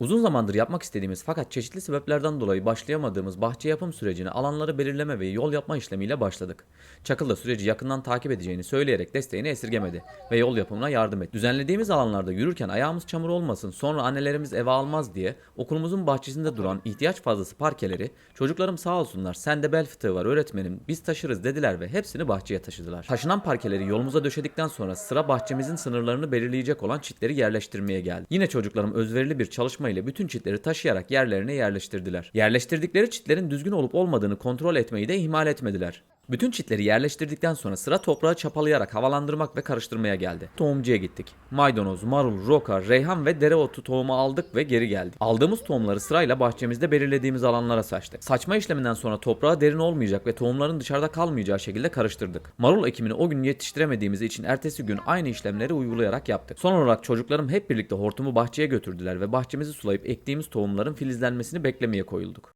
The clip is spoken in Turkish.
Uzun zamandır yapmak istediğimiz fakat çeşitli sebeplerden dolayı başlayamadığımız bahçe yapım sürecine alanları belirleme ve yol yapma işlemiyle başladık. Çakıl da süreci yakından takip edeceğini söyleyerek desteğini esirgemedi ve yol yapımına yardım etti. Düzenlediğimiz alanlarda yürürken ayağımız çamur olmasın sonra annelerimiz eve almaz diye okulumuzun bahçesinde duran ihtiyaç fazlası parkeleri çocuklarım sağ olsunlar sende bel fıtığı var öğretmenim biz taşırız dediler ve hepsini bahçeye taşıdılar. Taşınan parkeleri yolumuza döşedikten sonra sıra bahçemizin sınırlarını belirleyecek olan çitleri yerleştirmeye geldi. Yine çocuklarım özverili bir çalışma ile bütün çitleri taşıyarak yerlerine yerleştirdiler. Yerleştirdikleri çitlerin düzgün olup olmadığını kontrol etmeyi de ihmal etmediler. Bütün çitleri yerleştirdikten sonra sıra toprağı çapalayarak havalandırmak ve karıştırmaya geldi. Tohumcuya gittik. Maydanoz, marul, roka, reyhan ve dereotu tohumu aldık ve geri geldik. Aldığımız tohumları sırayla bahçemizde belirlediğimiz alanlara saçtık. Saçma işleminden sonra toprağa derin olmayacak ve tohumların dışarıda kalmayacağı şekilde karıştırdık. Marul ekimini o gün yetiştiremediğimiz için ertesi gün aynı işlemleri uygulayarak yaptık. Son olarak çocuklarım hep birlikte hortumu bahçeye götürdüler ve bahçemizi sulayıp ektiğimiz tohumların filizlenmesini beklemeye koyulduk.